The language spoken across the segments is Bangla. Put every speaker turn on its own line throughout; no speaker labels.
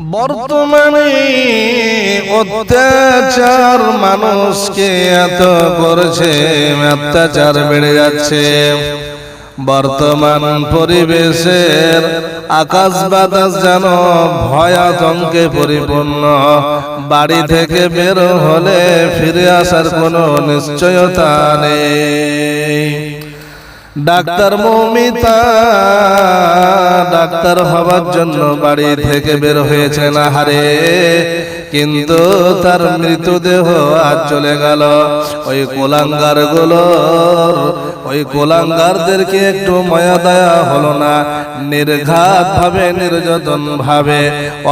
বর্তমানে অত্যাচার মানুষকে এত করছে, অত্যাচার বেড়ে যাচ্ছে। বর্তমান পরিবেশের আকাশ বাতাস যেন ভয় আতঙ্কে পরিপূর্ণ। বাড়ি থেকে বের হলে ফিরে আসার কোনো নিশ্চয়তা নেই। ডাক্তার মৌমিতা, ডাক্তার হবার জন্য বাড়ি থেকে বের হয়েছে না হারে কিন্তু তার মৃতদেহ আজ চলে গেল। ওই কোলাঙ্গারগুলোর ওই কোলাঙ্গারদেরকে একটু মায়া দয়া হলো না। নির্ঘাত ভাবে নির্যাতন ভাবে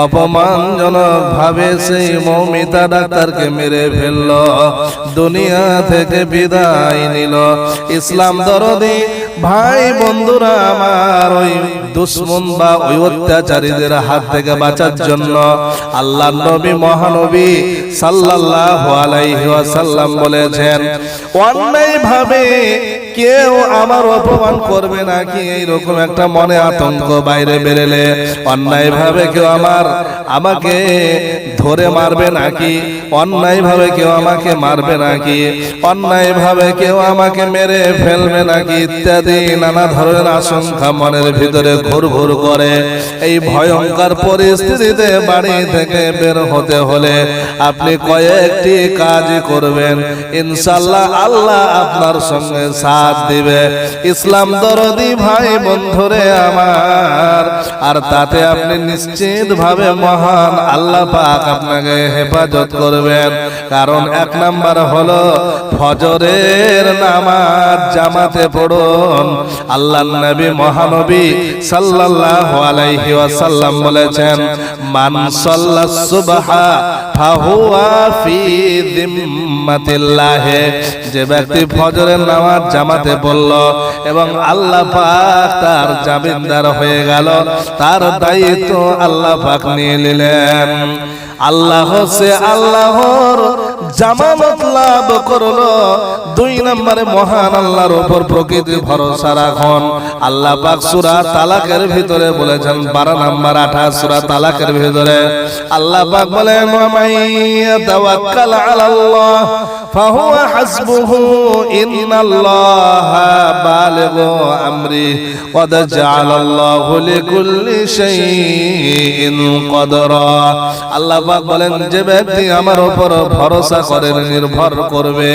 অপমানজনক ভাবে সেই মৌমিতা ডাক্তারকে মেরে ফেলল, দুনিয়া থেকে বিদায় নিল। ইসলাম দরদি ভাই বন্ধুরা আমার, ওই দুশ্মন বা ওই অত্যাচারীদের হাত থেকে বাঁচার জন্য আল্লাহ নবী, মহানবী সাল্লাল্লাহু আলাইহি ওয়াসাল্লাম বলেছেন অন্যায় ভাবে কেউ আমার অপমান করবে নাকি? এইরকম একটা মনে আতঙ্ক বাইরে বেরেলে। অন্যায় ভাবে কেউ আমার আমাকে ধরে মারবে নাকি? অন্যায় ভাবে কেউ আমাকে মারবে নাকি? অন্যায় ভাবে কেউ আমাকে মেরে ফেলবে নাকি? ইত্যাদি নানা ধরনের আশঙ্কা মনের ভিতরে ঘুর ঘুর করে। এই ভয়ঙ্কর পরিস্থিতিতে বাড়ি থেকে বের হতে হলে আপনি কয়েকটি কাজ করবেন। ইনশাল্লাহ আল্লাহ আপনার সঙ্গে সাথ দিবে। ইসলাম দরদি ভাই, বন্ধুরে আমার। আর তাতে আপনি নিশ্চিত ভাবে মহান। আল্লাহ পাক আপনাকে হেফাজত করবেন। কারণ এক নাম্বার হলো ফজরের নামাজ জামাতে পড়ুন। আল্লাহ নবী মহানবী সাল্লাল্লাহু আলাইহি ওয়াসাল্লাম বলেছেন, মান সাল্লাস সুবহা ফাহুয়া ফি যিম্মাতিল্লাহ। যে ব্যক্তি ফজরের নামাজ জামাতে পড়ল এবং আল্লাহ পাক তার জামিনদার হয়ে গেল। তার দায়িত্ব আল্লাহ পাক নিয়ে নিলেন। আল্লাহ হচ্ছে আল্লাহর জামানত লাভ করলো দুই নম্বরে মহান আল্লাহর উপর প্রকৃতি ভরসা রাখুন আল্লাহ পাক সূরা তালাকের ভিতরে বলেছেন 12 নাম্বার 28 সূরা তালাকের ভিতরে আল্লাহ পাক বলেন মাইয়া তাওয়াক্কাল আলাল্লাহ ফাহুয়া হাসবুহু ইন্নাল্লাহা বালিগু আমরি قد جعل الله لكل شيء قدرا আল্লাহ পাক বলেন যে ব্যক্তি আমার উপর ভরসা করেন নির্ভর করবে।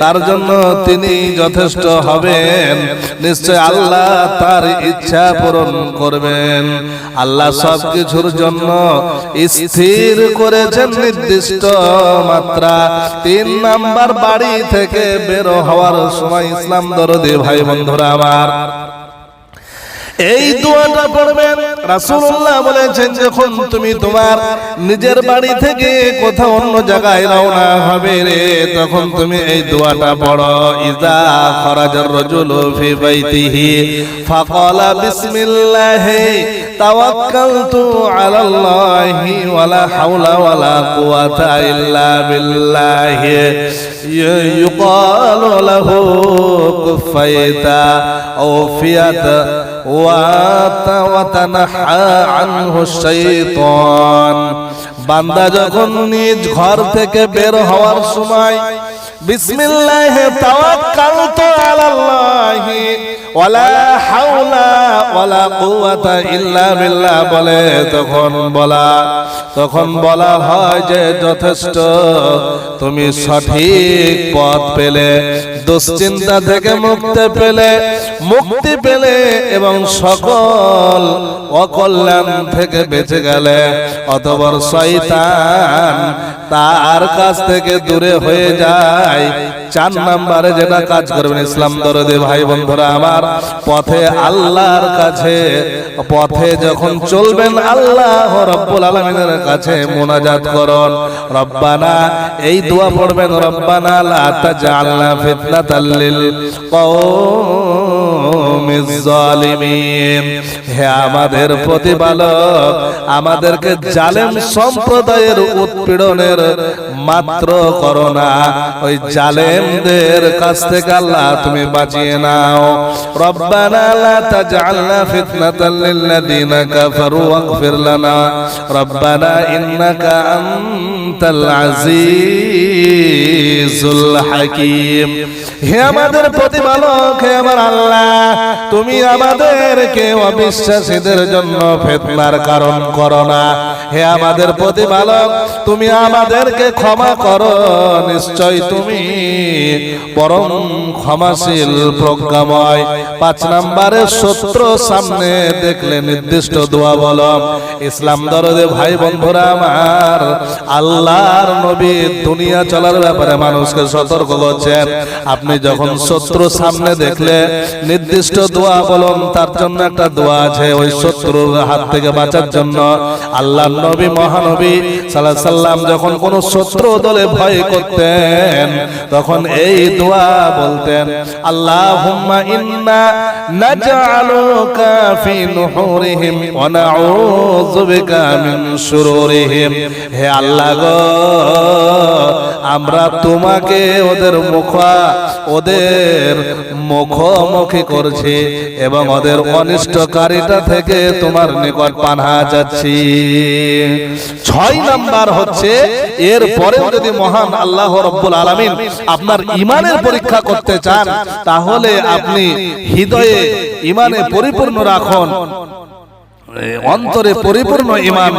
তার জন্য তিনি যথেষ্ট হবেন। নিশ্চয় আল্লাহ তার ইচ্ছা পূরণ করবেন। আল্লাহ সব কিছুর জন্য স্থির করেছেন নির্দিষ্ট মাত্রা। তিন নাম্বার বাড়ি থেকে বের হওয়ার সময় ইসলাম দরদে ভাই বন্ধুরা আমার। এই দোয়াটা পড়বেন রাসূলুল্লাহ বলেছেন, যখন তুমি তোমার নিজের বাড়ি থেকে কোথাও অন্য জায়গায় রওনা হবে রে, তখন তুমি এই দোয়াটা পড়ো, ইজা খরাজার রাজুলু ফি বাইতিহি, ফাকালা বিসমিল্লাহ, তাওয়াক্কালতু আলাল্লাহি, ওয়ালা হাওলা ওয়ালা কুওয়াতা ইল্লা বিল্লাহ। يقال له كفيت أوفيت وتنحى عنه الشيطان বান্দা যখন নিজ ঘর থেকে বের হওয়ার সময় বিসমিল্লাহ তাওয়াক্কালতু আলাল্লাহি ওয়ালা হাওলা ওয়ালা কুওয়াতা ইল্লা বিল্লাহ বলে তখন বলা তখন বলা হয় যে যথেষ্ট, তুমি সঠিক পথ পেলে, দুশ্চিন্তা থেকে মুক্তি পেলে মুক্তি পেলে এবং সকল অকল্যাণ থেকে বেঁচে গেলে, অতবর শয়তান তার কাছ থেকে দূরে হয়ে যায়। চার নাম্বারে যেটা কাজ করবেন ইসলাম দরদে ভাই বন্ধুরা আমার, পথে আল্লাহর কাছে পথে যখন চলবেন আল্লাহ রব্বুল আলমিনের কাছে মোনাজাত করন। রব্বানা, এই দোয়া পড়বেন, রব্বানা, লা তাজআলনা ফিতনাতাল লিল কওম। তাল্লিল জালিমিন আমাদের প্রতিপালক, আমাদেরকে জালেম সম্প্রদায়ের উৎপীড়নের মাত্র করো না। ওই জালেমদের কাছ থেকে আল্লাহ তুমি বাঁচিয়ে নাও। রব্বানা লা তাজআলনা ফিতনাতাল লিল্লাযিনা কাফারু ওয়াগফির লানা। রব্বানা ইন্নাকা আমাদের প্রতিপালক, হে আমার আল্লাহ, তুমি আমাদেরকে অবিশ্বাসীদের জন্য ফেতনার কারণ করো না। হে আমাদের প্রতিপালক, তুমি আমাদেরকে ক্ষমা করো, নিশ্চয় তুমি পরম ক্ষমাশীল প্রজ্ঞাময়। পাঁচ নম্বরে শত্রু সামনে দেখলে নির্দিষ্ট দোয়া বলো। ইসলাম দরদে ভাই বন্ধুরা আমার আল্লাহর নবী দুনিয়া চলার ব্যাপারে মানুষকে সতর্ক করছেন। আপনি যখন শত্রু সামনে দেখলে নির্দিষ্ট দোয়া বলুন, তার জন্য একটা দোয়া আছে ওই শত্রুর হাত থেকে বাঁচার জন্য। আল্লাহ নবী, মহানবী সাল্লাহ সাল্লাম যখন কোন শত্রু দলে ভয় করতেন, তখন এই দোয়া বলতেন আল্লাহ হুম্মা ইন্না নাজআলুকা ফি নুহুরিহিম ওয়া নাউযু বিকা মিন শুরুরিহিম হে আল্লাহ আমরা তোমাকে ওদের মুখা, ওদের মুখোমুখি করছি এবং ওদের অনিষ্টকারিতা থেকে তোমার নিকট পানা যাচ্ছি। ছয় নাম্বার হচ্ছে এর পরেও যদি মহান আল্লাহ রব্বুল আলামিন আপনার ইমানের পরীক্ষা করতে চান, তাহলে আপনি হৃদয়ে ইমানে পরিপূর্ণ রাখুন। অন্তরে পরিপূর্ণ ইমান